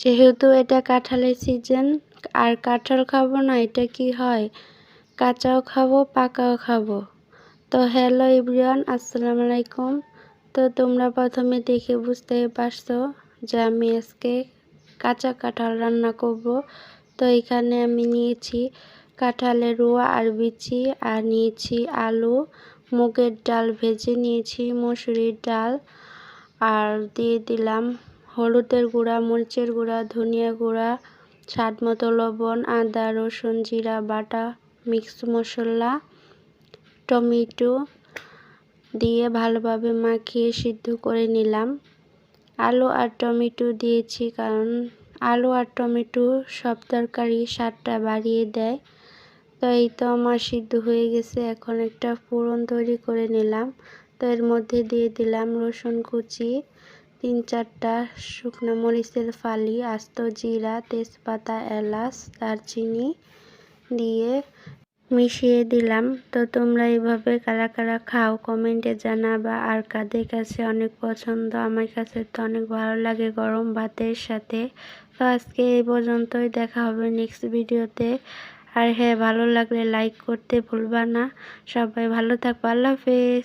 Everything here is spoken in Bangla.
যেহেতু এটা কাঁঠালের সিজন আর কাঁঠাল খাব না, এটা কি হয়? কাঁচাও খাব, পাকাও খাব। তো হ্যালো ইব্রিয়ান আসসালামু আলাইকুম। তো তোমরা প্রথমে দেখে বুঝতে পারছ যে আমি আজকে কাঁচা কাঁঠাল রান্না করব। তো এখানে আমি নিয়েছি কাঁঠালের রোয়া আর বিচি, আর নিয়েছি আলু, মুগের ডাল ভেজে নিয়েছি, মসুরির ডাল, আর দিয়ে দিলাম হলুদের গুঁড়া, মরিচের গুঁড়া, ধনিয়া গুঁড়া স্বাদ মতো লবণ, আদা, রসুন, জিরা, বাটা, মিক্স মশলা, টমেটো দিয়ে ভালোভাবে মাখিয়ে সিদ্ধ করে নিলাম। আলু আর টমেটো দিয়েছি কারণ আলু আর টমেটো সব তরকারি স্বাদটা বাড়িয়ে দেয়। তো এই তো আমার সিদ্ধ হয়ে গেছে, এখন একটা ফোড়ন তৈরি করে নিলাম। তো এর মধ্যে দিয়ে দিলাম রসুন কুচি। তিন চারটা শুকনো মরিচের ফালি, আস্ত জিরা, তেজপাতা, এলাচ, দারচিনি দিয়ে মিশিয়ে দিলাম। তো তোমরা এইভাবে কারা কারা খাও, কমেন্টে জানাবা। আর কাদের কাছে অনেক পছন্দ, আমার কাছে তো অনেক ভালো লাগে গরম ভাতের সাথে। তো আজকে এই পর্যন্তই, দেখা হবে নেক্সট ভিডিওতে আর হ্যাঁ ভালো লাগলে লাইক করতে ভুলবা না। সবাই ভালো থাকব আল্লাহ হাফেজ।